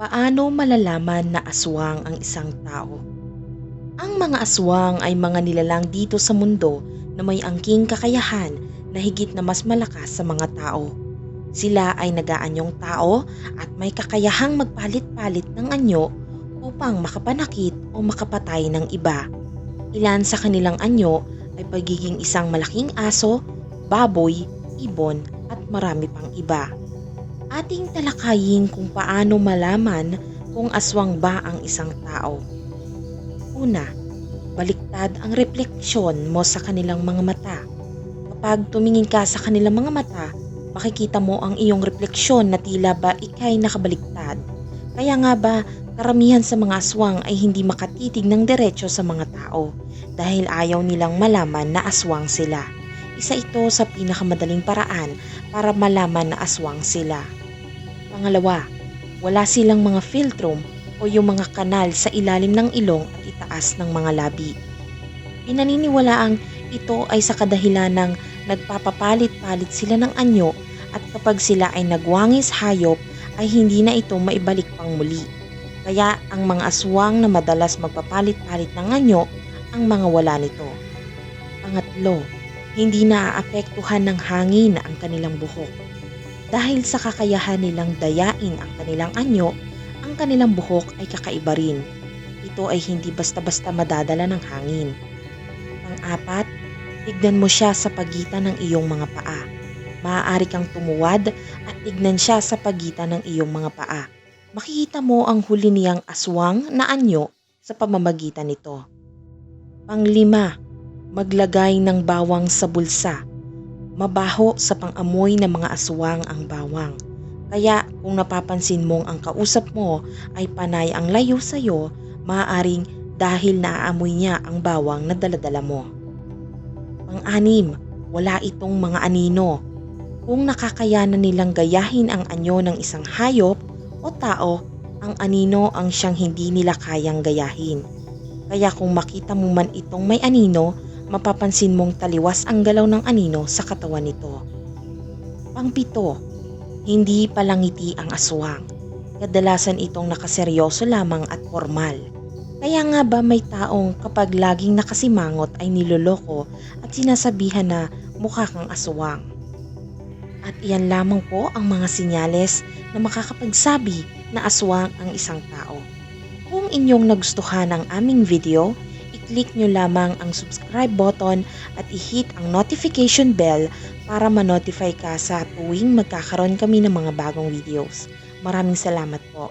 Paano malalaman na aswang ang isang tao? Ang mga aswang ay mga nilalang dito sa mundo na may angking kakayahan na higit na mas malakas sa mga tao. Sila ay nagaanyong tao at may kakayahang magpalit-palit ng anyo upang makapanakit o makapatay ng iba. Ilan sa kanilang anyo ay pagiging isang malaking aso, baboy, ibon at marami pang iba. Ating talakayin kung paano malaman kung aswang ba ang isang tao. Una, baliktad ang refleksyon mo sa kanilang mga mata. Kapag tumingin ka sa kanilang mga mata, makikita mo ang iyong refleksyon na tila ba ikay nakabaliktad. Kaya nga ba, karamihan sa mga aswang ay hindi makatitig ng diretsyo sa mga tao dahil ayaw nilang malaman na aswang sila. Isa ito sa pinakamadaling paraan para malaman na aswang sila. Pangalawa, wala silang mga filtrum o yung mga kanal sa ilalim ng ilong at itaas ng mga labi. Pinaniniwalaang ito ay sa kadahilan ng nagpapapalit-palit sila ng anyo at kapag sila ay nagwangis hayop ay hindi na ito maibalik pang muli. Kaya ang mga aswang na madalas magpapalit-palit ng anyo ang mga wala nito. Pangatlo, hindi naaapektuhan ng hangin ang kanilang buhok. Dahil sa kakayahan nilang dayain ang kanilang anyo, ang kanilang buhok ay kakaiba rin. Ito ay hindi basta-basta madadala ng hangin. Pang-apat, tignan mo siya sa pagitan ng iyong mga paa. Maaari kang tumuwad at tignan siya sa pagitan ng iyong mga paa. Makikita mo ang huli niyang aswang na anyo sa pamamagitan nito. Panglima, maglagay ng bawang sa bulsa. Mabaho sa pangamoy ng mga aswang ang bawang. Kaya kung napapansin mong ang kausap mo ay panay ang layo sa iyo, maaaring dahil naaamoy niya ang bawang na daladala mo. Pang-anim, wala itong mga anino. Kung nakakayanan nilang gayahin ang anyo ng isang hayop o tao, ang anino ang siyang hindi nila kayang gayahin. Kaya kung makita mo man itong may anino, mapapansin mong taliwas ang galaw ng anino sa katawan nito. Pangpito, hindi palangiti ang aswang. Kadalasan itong nakaseryoso lamang at formal. Kaya nga ba may taong kapag laging nakasimangot ay niloloko at sinasabihan na mukha kang aswang. At iyan lamang po ang mga sinyales na makakapagsabi na aswang ang isang tao. Kung inyong nagustuhan ang aming video, i-click nyo lamang ang subscribe button at i-hit ang notification bell para ma-notify ka sa tuwing magkakaroon kami ng mga bagong videos. Maraming salamat po.